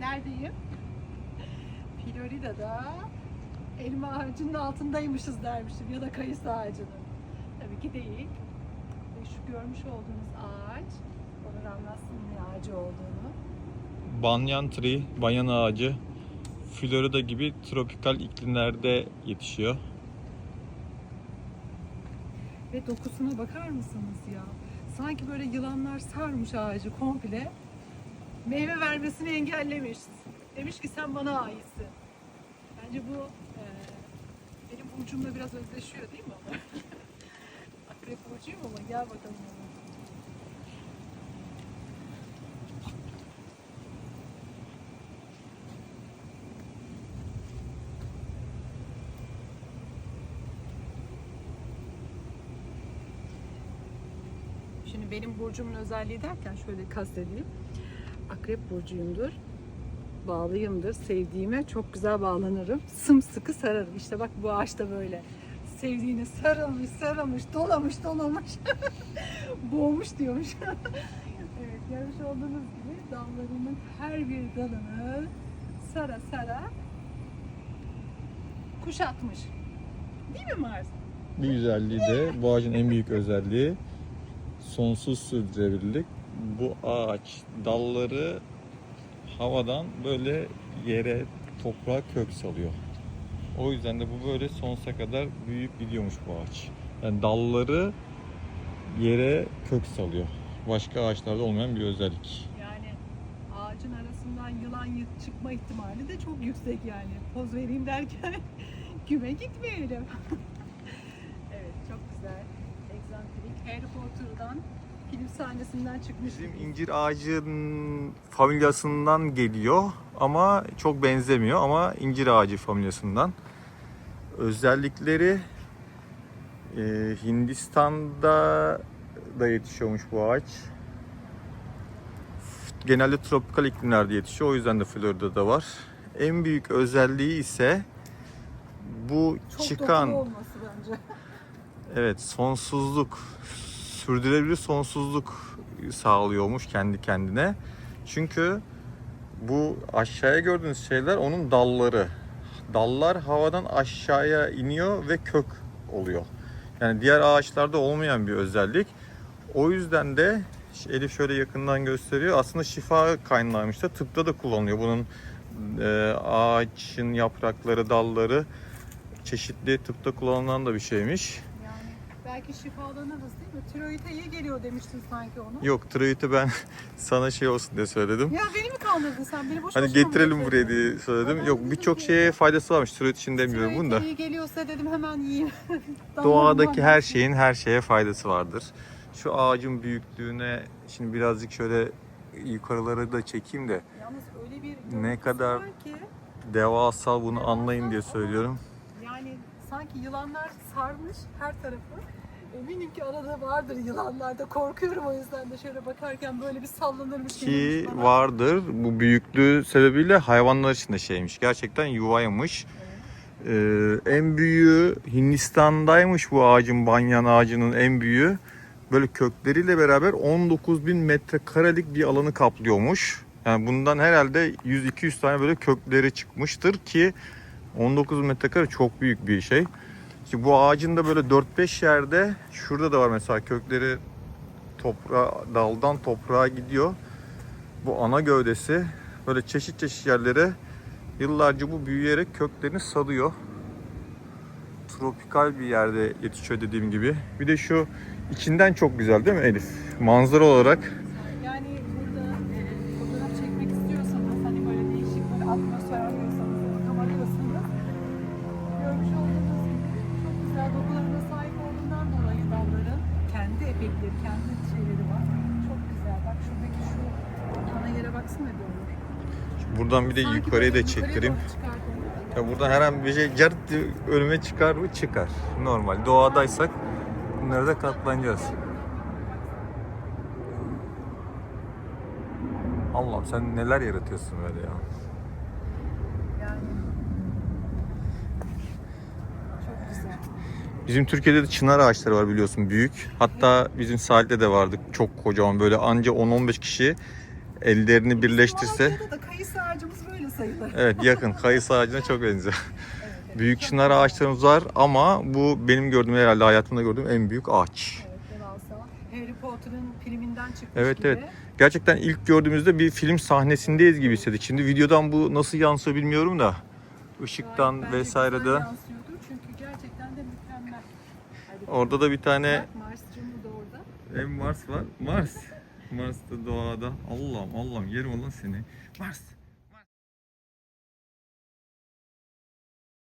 Neredeyim? Florida'da elma ağacının altındaymışız dermişim ya da kayısı ağacının. Tabii ki değil. Ve şu görmüş olduğunuz ağaç, Onur anlatsın ne ağacı olduğunu. Banyan tree, banyan ağacı Florida gibi tropikal iklimlerde yetişiyor. Ve dokusuna bakar mısınız ya? Sanki böyle yılanlar sarmış ağacı komple. Meyve vermesini engellemiş. Demiş ki sen bana aitsin. Bence bu e, benim burcumla biraz özdeşiyor değil mi? Akrep burcuyum ama gel bakalım. Şimdi benim burcumun özelliği derken şöyle kastedeyim. Akrep burcuyumdur. Bağlıyımdır. Sevdiğime çok güzel bağlanırım. Sımsıkı sararım. İşte bak bu ağaç da böyle. Sevdiğine sarılmış, sarılmış, dolamış, dolamış. Boğmuş diyormuş. evet, görmüş olduğunuz gibi dallarının her bir dalını sara sara kuşatmış. Değil mi Mars? Bir güzelliği de bu ağacın en büyük özelliği sonsuz sürdürülebilirlik. Bu ağaç dalları havadan böyle yere, toprağa kök salıyor. O yüzden de bu böyle sonsuza kadar büyüyüp gidiyormuş bu ağaç. Yani dalları yere kök salıyor. Başka ağaçlarda olmayan bir özellik. Yani ağacın arasından yılan yı- çıkma ihtimali de çok yüksek yani. Poz vereyim derken güme gitmeyelim. evet çok güzel. Egzantrik. Harry Potter'dan film sahnesinden çıkmış. Bizim incir ağacının familyasından geliyor ama çok benzemiyor ama incir ağacı familyasından. Özellikleri e, Hindistan'da da yetişiyormuş bu ağaç. Genelde tropikal iklimlerde yetişiyor. O yüzden de Florida'da var. En büyük özelliği ise bu çok çıkan dokulu olması bence. Evet, sonsuzluk, sürdürülebilir sonsuzluk sağlıyormuş kendi kendine. Çünkü bu aşağıya gördüğünüz şeyler onun dalları. Dallar havadan aşağıya iniyor ve kök oluyor. Yani diğer ağaçlarda olmayan bir özellik. O yüzden de Elif şöyle yakından gösteriyor. Aslında şifa kaynağıymış da tıpta da kullanılıyor. Bunun e, ağaçın yaprakları, dalları çeşitli tıpta kullanılan da bir şeymiş. Belki şifalanırız değil mi? Tiroide iyi geliyor demiştin sanki onu. Yok tiroidi ben sana şey olsun diye söyledim. Ya beni mi kandırdın sen? Beni boş Hani mı getirelim buraya diye söyledim. Ben Yok birçok şeye faydası varmış. Tiroid için demiyorum bunu da. İyi geliyorsa dedim hemen yiyeyim. Doğadaki her şeyin her şeye faydası vardır. Şu ağacın büyüklüğüne şimdi birazcık şöyle yukarıları da çekeyim de Yalnız öyle bir Ne kadar- ki devasa bunu anlayın diye söylüyorum. yani sanki yılanlar sarmış her tarafı. Eminim ki arada vardır yılanlarda. Korkuyorum o yüzden de şöyle bakarken böyle bir sallanırmış. Ki bana. vardır. Bu büyüklüğü sebebiyle hayvanlar için de şeymiş. Gerçekten yuvaymış. Ee, en büyüğü Hindistan'daymış bu ağacın, banyan ağacının en büyüğü. Böyle kökleriyle beraber 19 bin metrekarelik bir alanı kaplıyormuş. Yani bundan herhalde 100-200 tane böyle kökleri çıkmıştır ki 19 metrekare çok büyük bir şey. İşte bu ağacın da böyle 4-5 yerde şurada da var mesela kökleri toprağa, daldan toprağa gidiyor. Bu ana gövdesi böyle çeşit çeşit yerlere yıllarca bu büyüyerek köklerini salıyor. Tropikal bir yerde yetişiyor dediğim gibi. Bir de şu içinden çok güzel değil mi Elif? Manzara olarak kendi şeyleri var. Çok güzel. Bak şuradaki şu ana yere baksana bir olur. buradan bir de Sanki yukarıya da çektireyim. Ya buradan herhangi bir şey cart önüme çıkar mı? Çıkar. Normal. Doğadaysak bunlara da katlanacağız. Allah'ım sen neler yaratıyorsun böyle ya. Yani çok güzel. Bizim Türkiye'de de çınar ağaçları var biliyorsun büyük. Hatta bizim sahilde de vardı çok kocaman böyle anca 10-15 kişi ellerini birleştirse Malatya'da da kayısı ağacımız sayılır. Evet yakın. Kayısı ağacına çok benziyor. Evet. Büyük çınar ağaçlarımız var ama bu benim gördüğüm herhalde hayatımda gördüğüm en büyük ağaç. Evet. Harry Potter'ın filminden çıkmış Evet, gibi. evet. Gerçekten ilk gördüğümüzde bir film sahnesindeyiz gibi hissettik. Şimdi videodan bu nasıl yansıyor bilmiyorum da. Işıktan Gayet bence vesaire güzel de. yansıyordur Çünkü gerçekten de mükemmel. Hadi Orada da bir tane Bak Mars'cığım da orada. Hem Mars var. Mars. Mars da doğada. Allah'ım Allah'ım yerim Allah seni. Mars.